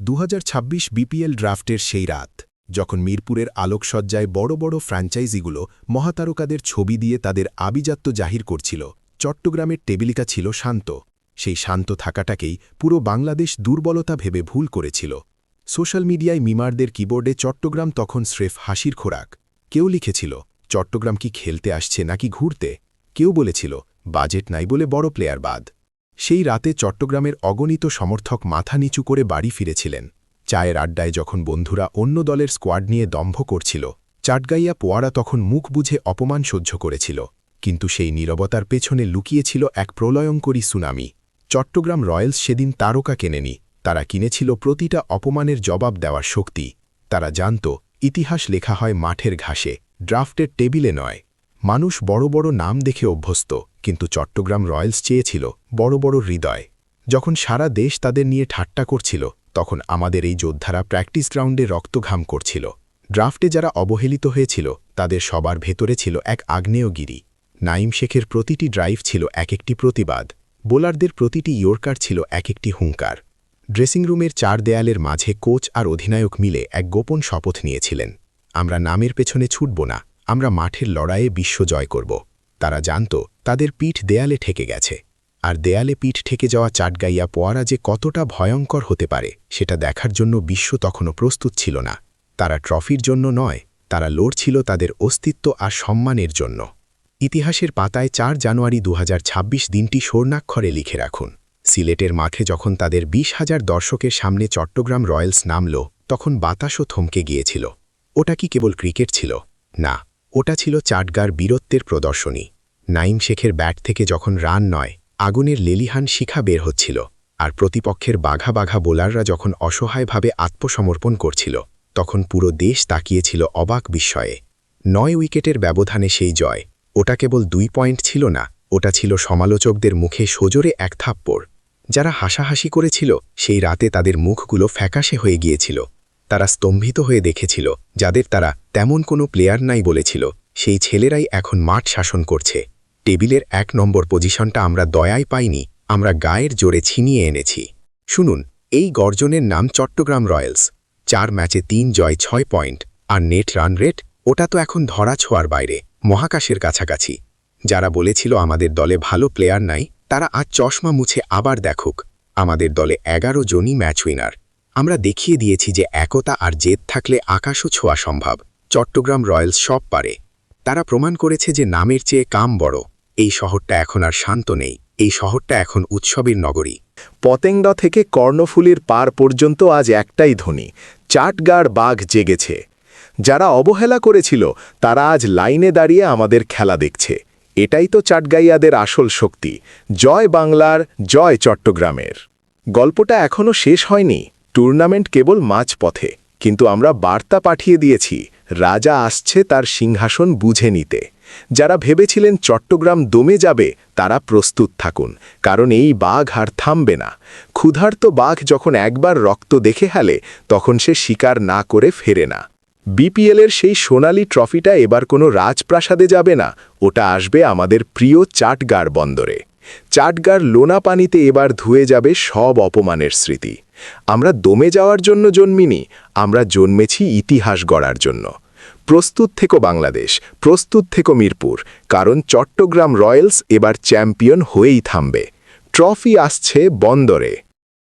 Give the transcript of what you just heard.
দু হাজার ছাব্বিশ বিপিএল ড্রাফটের সেই রাত, যখন মিরপুরের আলোকসজ্জায় বড় বড় ফ্র্যাঞ্চাইজিগুলো মহাতারকাদের ছবি দিয়ে তাদের আবিজাত্য জাহির করছিল, চট্টগ্রামের টেবিলিকা ছিল শান্ত। সেই শান্ত থাকাটাকেই পুরো বাংলাদেশ দুর্বলতা ভেবে ভুল করেছিল। সোশ্যাল মিডিয়ায় মিমারদের কিবোর্ডে চট্টগ্রাম তখন স্রেফ হাসির খোরাক। কেউ লিখেছিল, চট্টগ্রাম কি খেলতে আসছে নাকি ঘুরতে? কেউ বলেছিল, বাজেট নাই বলে বড় প্লেয়ার বাদ। সেই রাতে চট্টগ্রামের অগণিত সমর্থক মাথা নিচু করে বাড়ি ফিরেছিলেন। চায়ের আড্ডায় যখন বন্ধুরা অন্য দলের স্কোয়াড নিয়ে দম্ভ করছিল, চাটগাইয়া পোয়ারা তখন মুখ বুঝে অপমান সহ্য করেছিল, কিন্তু সেই নীরবতার পেছনে লুকিয়েছিল এক প্রলয়ঙ্করী সুনামি। চট্টগ্রাম রয়্যালস সেদিন তারকা কেনেনি, তারা কিনেছিল প্রতিটা অপমানের জবাব দেওয়ার শক্তি। তারা জানত, ইতিহাস লেখা হয় মাঠের ঘাসে ড্রাফটের টেবিলে নয়। মানুষ বড় বড় নাম দেখে অভ্যস্ত। কিন্তু চট্টগ্রাম রয়্যালস চেয়েছিল বড় বড় হৃদয়। যখন সারা দেশ তাদের নিয়ে ঠাট্টা করছিল, তখন আমাদের এই যোদ্ধারা প্র্যাকটিস গ্রাউন্ডে রক্তঘাম করছিল। ড্রাফটে যারা অবহেলিত হয়েছিল, তাদের সবার ভেতরে ছিল এক আগ্নেয়গিরি। নাইম শেখের প্রতিটি ড্রাইভ ছিল এক একটি প্রতিবাদ। বোলারদের প্রতিটি ইয়র্কার ছিল এক একটি হুঙ্কার। ড্রেসিং রুমের চার দেয়ালের মাঝে কোচ আর অধিনায়ক মিলে এক গোপন শপথ নিয়েছিলেন। আমরা নামের পেছনে ছুটব না, আমরা মাঠের লড়াইয়ে বিশ্ব জয় করব। তারা জানত তাদের পিঠ দেয়ালে ঠেকে গেছে। আর দেয়ালে পিঠ ঠেকে যাওয়া চাটগাইয়া পোয়ারা যে কতটা ভয়ঙ্কর হতে পারে, সেটা দেখার জন্য বিশ্ব তখনও প্রস্তুত ছিল না। তারা ট্রফির জন্য নয়, তারা লড়ছিল তাদের অস্তিত্ব আর সম্মানের জন্য। ইতিহাসের পাতায় চার জানুয়ারি দু হাজার ছাব্বিশ দিনটি স্বর্ণাক্ষরে লিখে রাখুন। সিলেটের মাঠে যখন তাদের বিশ হাজার দর্শকের সামনে চট্টগ্রাম রয়্যালস নামল, তখন বাতাসও থমকে গিয়েছিল। ওটা কি কেবল ক্রিকেট ছিল? না। ওটা ছিল চাটগার বীরত্বের প্রদর্শনী। নাইম শেখের ব্যাট থেকে যখন রান নয়, আগুনের লেলিহান শিখা বের হচ্ছিল আর প্রতিপক্ষের বাঘা বাঘা বোলাররা যখন অসহায়ভাবে আত্মসমর্পণ করছিল, তখন পুরো দেশ তাকিয়েছিল অবাক বিস্ময়ে। নয় উইকেটের ব্যবধানে সেই জয়, ওটা কেবল দুই পয়েন্ট ছিল না, ওটা ছিল সমালোচকদের মুখে সজোরে এক থাপ্পড়। যারা হাসাহাসি করেছিল, সেই রাতে তাদের মুখগুলো ফ্যাকাশে হয়ে গিয়েছিল। তারা স্তম্ভিত হয়ে দেখেছিল, যাদের তারা তেমন কোনো প্লেয়ার নাই বলেছিল। সেই ছেলেরাই এখন মাঠ শাসন করছে। টেবিলের এক নম্বর পজিশনটা আমরা দয়ায় পাইনি, আমরা গায়ের জোরে ছিনিয়ে এনেছি। শুনুন, এই গর্জনের নাম চট্টগ্রাম রয়্যালস। চার ম্যাচে তিন জয়, ছয় পয়েন্ট, আর নেট রান রেট, ওটা তো এখন ধরা ছোঁয়ার বাইরে, মহাকাশের কাছাকাছি। যারা বলেছিল আমাদের দলে ভালো প্লেয়ার নাই, তারা আজ চশমা মুছে আবার দেখুক। আমাদের দলে এগারো জনই ম্যাচ উইনার। আমরা দেখিয়ে দিয়েছি যে একতা আর জেদ থাকলে আকাশও ছোঁয়া সম্ভব। চট্টগ্রাম রয়্যালস সব পারে। তারা প্রমাণ করেছে যে নামের চেয়ে কাম বড়। এই শহরটা এখন আর শান্ত নেই। এই শহরটা এখন উৎসবের নগরী। পতেঙ্গা থেকে কর্ণফুলির পার পর্যন্ত আজ একটাই ধ্বনি। চাটগাড় বাঘ জেগেছে। যারা অবহেলা করেছিল, তারা আজ লাইনে দাঁড়িয়ে আমাদের খেলা দেখছে। এটাই তো চাটগাইয়াদের আসল শক্তি। জয় বাংলার, জয় চট্টগ্রামের। গল্পটা এখনও শেষ হয়নি। টুর্নামেন্ট কেবল মাঝপথে, কিন্তু আমরা বার্তা পাঠিয়ে দিয়েছি, রাজা আসছে তার সিংহাসন বুঝে নিতে। যারা ভেবেছিলেন চট্টগ্রাম দমে যাবে, তারা প্রস্তুত থাকুন, কারণ এই বাঘ আর থামবে না। ক্ষুধার্ত বাঘ যখন একবার রক্ত দেখে হেলে তখন সে শিকার না করে ফেরে না। বিপিএলের সেই সোনালি ট্রফিটা এবার কোনো রাজপ্রাসাদে যাবে না, ওটা আসবে আমাদের প্রিয় চাটগার বন্দরে। চাটগার লোনা পানিতে এবার ধুয়ে যাবে সব অপমানের স্মৃতি। আমরা দমে যাওয়ার জন্য জন্মিনি, আমরা জন্মেছি ইতিহাস গড়ার জন্য। প্রস্তুত থেকো বাংলাদেশ, প্রস্তুত থেকো মিরপুর, কারণ চট্টগ্রাম রয়্যালস এবার চ্যাম্পিয়ন হয়েই থামবে। ট্রফি আসছে বন্দরে।